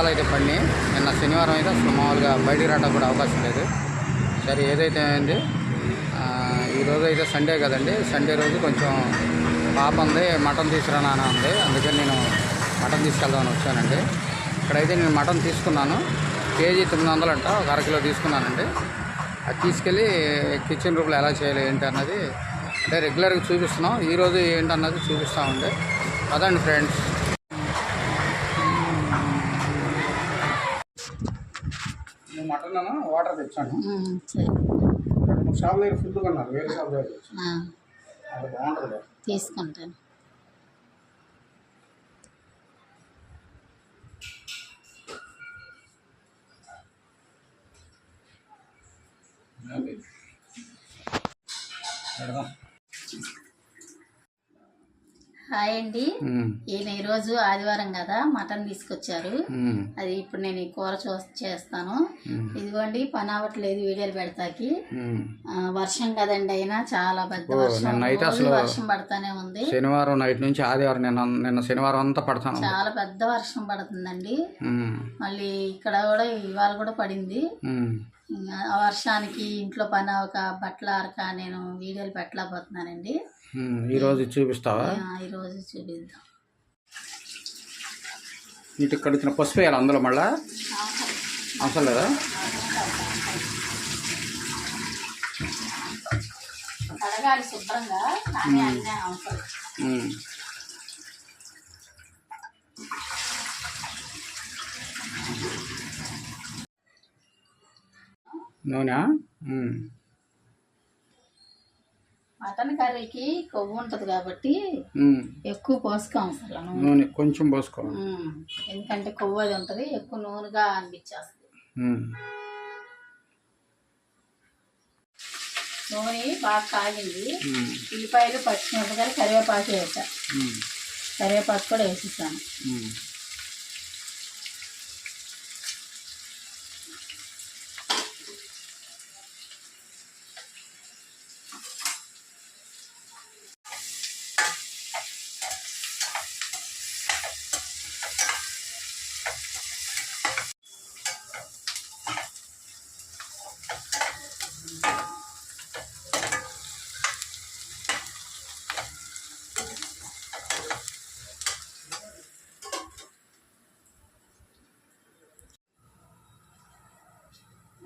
వర్షాలు అయితే పడినాయి. నిన్న శనివారం అయితే అసలు మామూలుగా బయటికి రావడానికి కూడా అవకాశం లేదు. సరే ఏదైతే అయింది ఈరోజు అయితే సండే కదండి. సండే రోజు కొంచెం పాప ఉంది మటన్ తీసుకురా నాన్న ఉంది. అందుకని నేను మటన్ తీసుకెళ్దామని వచ్చానండి. ఇక్కడైతే నేను మటన్ తీసుకున్నాను. కేజీ తొమ్మిది వందలు అంట ఒక అరకిలో తీసుకున్నానండి. అది తీసుకెళ్ళి కిచెన్ రూమ్లో ఎలా చేయాలి ఏంటి అన్నది అంటే రెగ్యులర్గా చూపిస్తున్నాం. ఈరోజు ఏంటన్నది చూపిస్తామండి అదండి ఫ్రెండ్స్ మటన్ వాటర్ తెచ్చాను. రెండు మూడు షాపుల దగ్గర ఫుల్ కొన్నారు వేరే షాప్ దగ్గర అది బాగుంటుంది తీసుకుంటాను. పెడదాం. హాయ్ అండి. ఈయన ఈరోజు ఆదివారం కదా మటన్ తీసుకొచ్చారు. అది ఇప్పుడు నేను ఈ కూర చూ చేస్తాను. ఇదిగోండి పని అవ్వట్లేదు వీడియోలు పెడతాకి. వర్షం కదండి అయినా చాలా పెద్ద వర్షం. వర్షం పడతానే ఉంది. శనివారం నైట్ నుంచి ఆదివారం నిన్న నిన్న శనివారం అంతా పడతాను చాలా పెద్ద వర్షం పడుతుందండి. మళ్ళీ ఇక్కడ కూడా ఇవాళ కూడా పడింది. వర్షానికి ఇంట్లో పని అవ్వక బట్టలు ఆరక నేను వీడియోలు పెట్టలేకపోతున్నానండి. ఈరోజు చూపిస్తావా? ఆ, ఈరోజు చూపిద్దాం. ఇటు కడిగిన పసుపు వేయాలి అందులో మళ్ళా? అవసరం లేదా? కడగాలి శుభ్రంగా అవసరం. నూనె? మటన్ కర్రీకి కొవ్వు ఉంటుంది కాబట్టి. ఎక్కువ పోసుకోం అసలు నూనె. కొంచెం పోసుకోవాలి. ఉమ్, ఎందుకంటే కొవ్వు అది ఉంటుంది ఎక్కువ నూనెగా అనిపించేస్తుంది. నూనె బాగా కాగింది. ఉల్లిపాయలు పచ్చిమిరపకాయలు కరివేపాకు వేసా. కరివేపాకు కూడా వేసేసాను.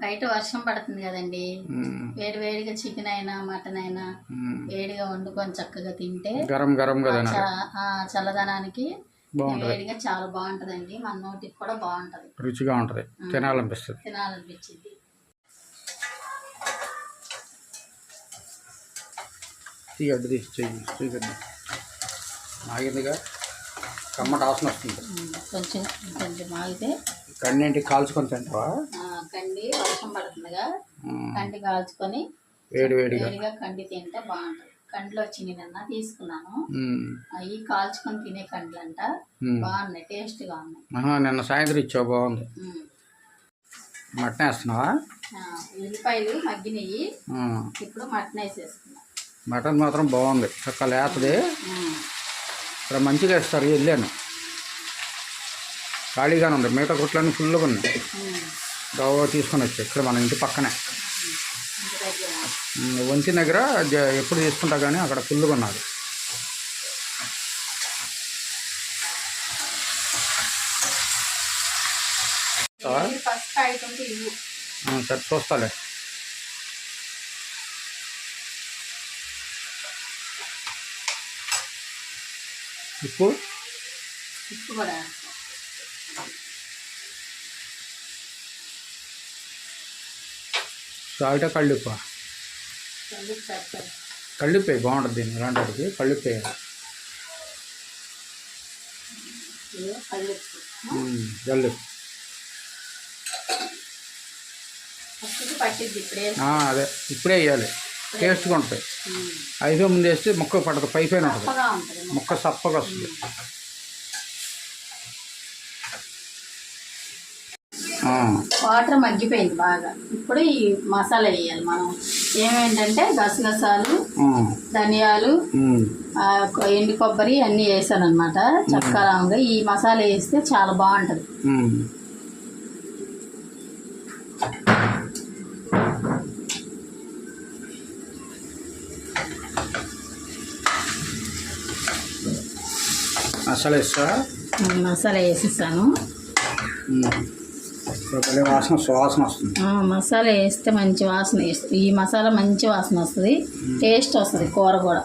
బయట వర్షం పడుతుంది కదండి. వేడి వేడిగా చికెన్ అయినా మటన్ అయినా. వేడిగా వండుకొని చక్కగా తింటే గరం గరం చల్లదనానికి వేడిగా చాలా బాగుంటదండి. మన నోటికి కూడా బాగుంటది. రుచిగా ఉంటుంది. తినాలనిపిస్తుంది. తినాలనిపించింది. చెయ్యి కమ్మట వస్తుంది. కొంచెం కొంచెం ఆగితే కన్నింటి కాల్చుకొని తింటావా? వర్షం పడుతుందిగా. కండి కాల్చుకొని వేడి వేడిగా. వేడిగా కండి తింటే బాగుంటది. కండ్లు వచ్చి నిన్న తీసుకున్నాను. అవి కాల్చుకొని తినే కండ్లు అంట. బాగున్నాయి టేస్ట్గా ఉన్నాయి నిన్న సాయంత్రం ఇచ్చావు బాగుంది. మటన్ వేస్తున్నావా? ఉల్లిపాయలు మగ్గినవి ఇప్పుడు మటన్ వేసేసుకున్నా. మటన్ మాత్రం బాగుంది. చక్క లేతది. ఇక్కడ మంచిగా వేస్తారు వెళ్ళాను. ఖాళీగానే ఉంది. మిగతా గుట్లన్నీ ఫుల్గా ఉన్నాయి. గవ్వ తీసుకొని వచ్చి ఇక్కడ మన ఇంటి పక్కనే. ఇంటి దగ్గర ఎప్పుడు తీసుకుంటా కానీ అక్కడ ఫుల్గా ఉన్నది. ఇవ్వు. ఆ, సరే చూస్తాలే. ఉప్పు ఉప్పు కూడా సాల్ట్ కళ్ళుప్ప? కళ్ళుప్పే బాగుంటుంది దీన్ని ఇలాంటికి కళ్ళుప్పే. జల్లు. అదే ఇప్పుడే వేయాలి. టేస్ట్గా ఉంటాయి. అయిపోయి ముందు వేస్తే ముక్క పడదు పై పైన ఉంటుంది. చప్పగా ఉంటుంది. ముక్క సప్పగా వస్తుంది. వాటర్ మగ్గిపోయింది బాగా. ఇప్పుడు ఈ మసాలా వేయాలి మనం. ఏమేంటంటే గసగసాలు ధనియాలు ఎండు కొబ్బరి అన్నీ వేసాను అనమాట చక్కరంగా ఈ మసాలా వేస్తే చాలా బాగుంటుంది. మసాలా ఉమ్, మసాలా వేసేసాను. భలే వాసన సువాసన వస్తుంది. ఆ, మసాలా వేస్తే మంచి వాసన వేస్తుంది. ఈ మసాలా మంచి వాసన వస్తుంది. టేస్ట్ వస్తుంది కూర కూడా.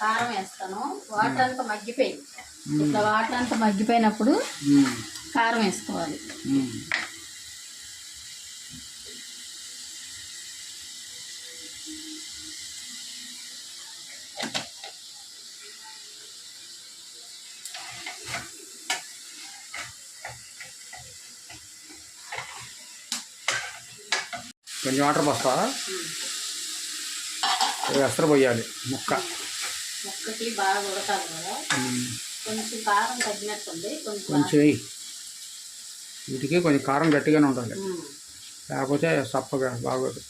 కారం వేస్తాను. వాటర్ అంతా మగ్గిపోయింది. ఇట్లా వాటర్ అంతా మగ్గిపోయినప్పుడు. కారం వేసుకోవాలి. కొంచెం వాటర్ పోస్తా ఎసరు పోయాలి ముక్క ముక్కకి బాగా ఉడకాలి కదా. కొంచెం కారం తగ్గినట్టుంది కొంచెం కొంచెం వేయి వీటికి కొంచెం కారం గట్టిగానే ఉండాలి ఉమ్. లేకపోతే సప్పగా బాగోదు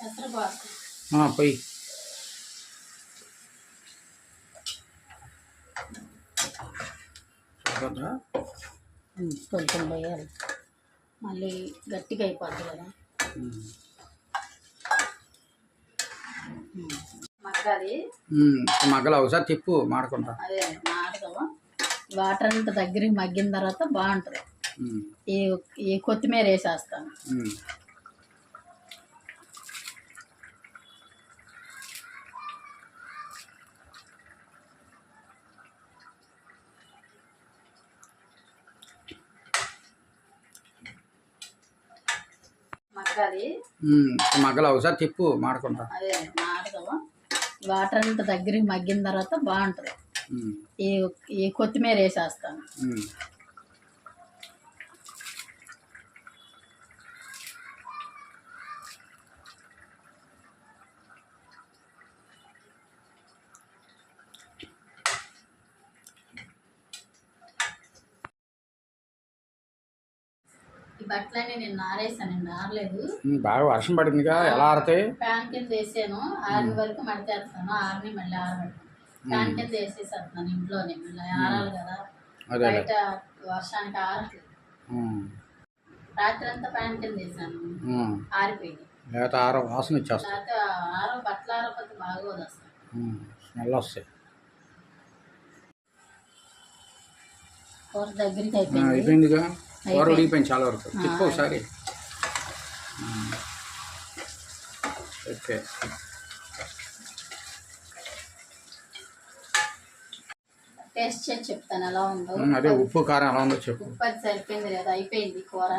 ఎసరు సరిపోద్దా? కొంచెం పోయాలి. మళ్ళీ గట్టిగా అయిపోద్ది కదా. మగ్గాలి? మగ్గలు. ఒకసారి తిప్పు మాడకుండా అదే వాటర్ అంతా దగ్గరికి మగ్గిన తర్వాత బాగుంటుంది. ఈ కొత్తిమీర వేసేస్తాను. మగ్గాలి ఒకసారి తిప్పు మాడకుండా అదే మాడదాము? వాటర్ అంతా దగ్గరికి మగ్గిన తర్వాత బాగుంటుంది. ఈ ఈ కొత్తిమీర వేసేస్తాను ఉమ్. ఈ బట్టలన్నీ నేను ఆరేసానండి ఆరలేదు బాగా వర్షం పడిందిగా ఎలా ఆడతాయి ఫ్యాన్ కింద వేసాను ఆరిన వరకు మడిచేస్తాను ఆరిని మళ్ళీ ఆరబెడతాను. ఫ్యాన్ కింద వేసేసేస్తున్నాను ఇంట్లోనే మళ్ళీ ఆరాలి కదా. బయట వర్షానికి ఆరట్లేదు. రాత్రి అంతా ఫ్యాన్ కింద వేసాను. ఆరిపోయింది. లేకపోతే ఆరో వాసన ఇచ్చేస్తా లేకపోతే ఆర బట్టలు ఆరకపోతే బాగోదు అసలు. స్మెల్ వస్తాయి. కూర దగ్గరికి అయిపోయింది. అయిపోయిందిగా. కూర అయిపోయింది. ఉడిగిపోయింది చాలా వరకు తిప్పు ఒకసారి. ఓకే టేస్ట్ చేసి చెప్తాను ఎలా ఉందో అదే ఉప్పు కారం ఎలా ఉందో చెప్పు ఉప్పు అది సరిపోయింది లేదా అయిపోయింది కూర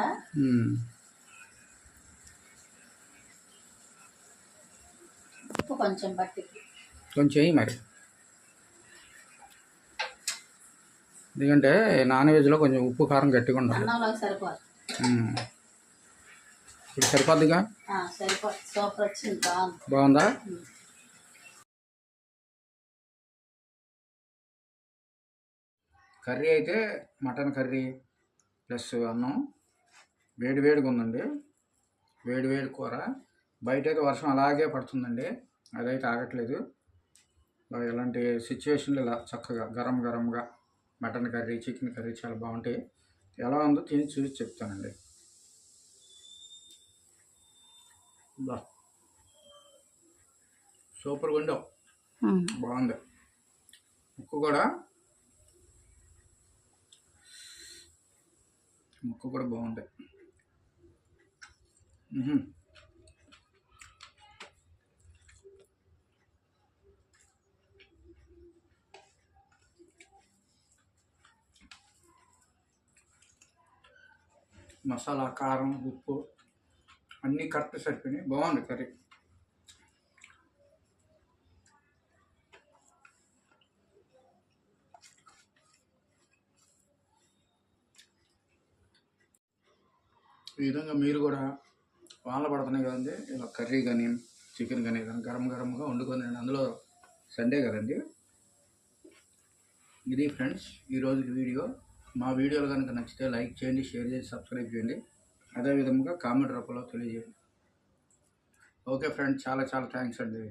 ఉప్పు కొంచెం పట్టింది కొంచెం మరి ఎందుకంటే నాన్ వెజ్లో కొంచెం ఉప్పు కారం గట్టిగా ఉండాలి. ఇప్పుడు సరిపోద్దిగా బాగుంది. కర్రీ అయితే మటన్ కర్రీ ప్లస్ అన్నం. వేడి వేడిగా ఉందండి. వేడి వేడి కూర. బయట అయితే వర్షం అలాగే పడుతుందండి. అదైతే ఆగట్లేదు. ఇలాంటి సిచ్యువేషన్లు ఇలా చక్కగా గరం గరంగా. మటన్ కర్రీ చికెన్ కర్రీ చాలా బాగుంటాయి. ఎలా ఉందో తిని చూసి చెప్తానండి. బా. సూపర్గా ఉండవు. బాగుంది. ముక్కు కూడా. ముక్కు కూడా బాగుంది. మసాలా కారం ఉప్పు అన్నీ కరెక్ట్ సరిపోయినాయి. బాగుంది కర్రీ. ఈ విధంగా మీరు కూడా వానలు పడుతున్నాయి కదండి. ఇలా కర్రీ కానీ చికెన్ కానీ కానీ గరం గరంగా వండుకొని అందులో సండే కదండి. ఇది ఫ్రెండ్స్ ఈరోజు వీడియో. మా వీడియోలు కనుక నచ్చితే లైక్ చేయండి షేర్ చేసి సబ్స్క్రైబ్ చేయండి. అదేవిధంగా కామెంట్ రూపంలో తెలియజేయండి. ఓకే ఫ్రెండ్స్ చాలా చాలా థ్యాంక్స్ అండి.